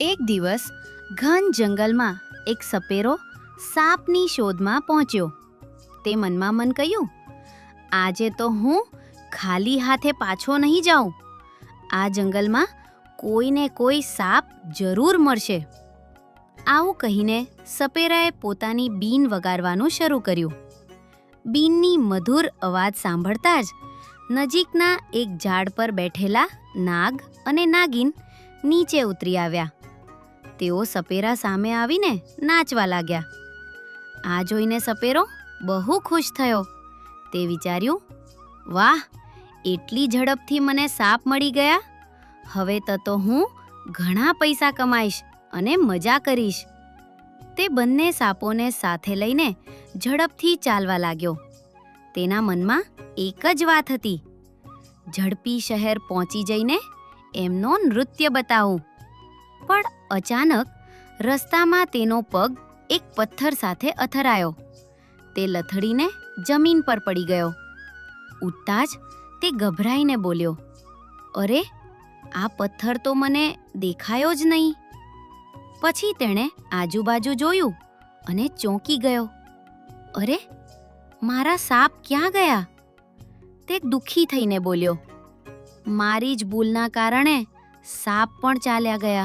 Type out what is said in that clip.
એક દિવસ ઘન જંગલમાં એક સપેરો સાપની શોધમાં પહોંચ્યો. તે મનમાં મન કહ્યું, આજે તો હું ખાલી હાથે પાછો નહીં જાઉં. આ જંગલમાં કોઈને કોઈ સાપ જરૂર મળશે. આવું કહીને સપેરાએ પોતાની બીન વગાડવાનું શરૂ કર્યું. બીનની મધુર અવાજ સાંભળતા જ નજીકના એક ઝાડ પર બેઠેલા નાગ અને નાગિન નીચે ઉતરી આવ્યા. તેઓ સપેરા સામે આવીને નાચવા લાગ્યા. આ જોઈને સપેરો બહુ ખુશ થયો. તે વિચાર્યું, વાહ, એટલી ઝડપથી મને સાપ મળી ગયા. હવે તો તો હું ઘણા પૈસા કમાઈશ અને મજા કરીશ. તે બંને સાપોને સાથે લઈને ઝડપથી ચાલવા લાગ્યો. તેના મનમાં એક જ વાત હતી, ઝડપી શહેર પહોંચી જઈને એમનો નૃત્ય બતાવું. પણ અચાનક રસ્તામાં તેનો પગ એક પથ્થર સાથે અથરાયો. તે લથડીને જમીન પર પડી ગયો. ઉઠતા જ તે ગભરાઈને બોલ્યો, અરે, આ પથ્થર તો મને દેખાયો જ નહીં. પછી તેણે આજુબાજુ જોયું અને ચોંકી ગયો. અરે, મારા સાપ ક્યાં ગયા? તે દુઃખી થઈને બોલ્યો, મારી જ ભૂલના કારણે સાપ પણ ચાલ્યા ગયા.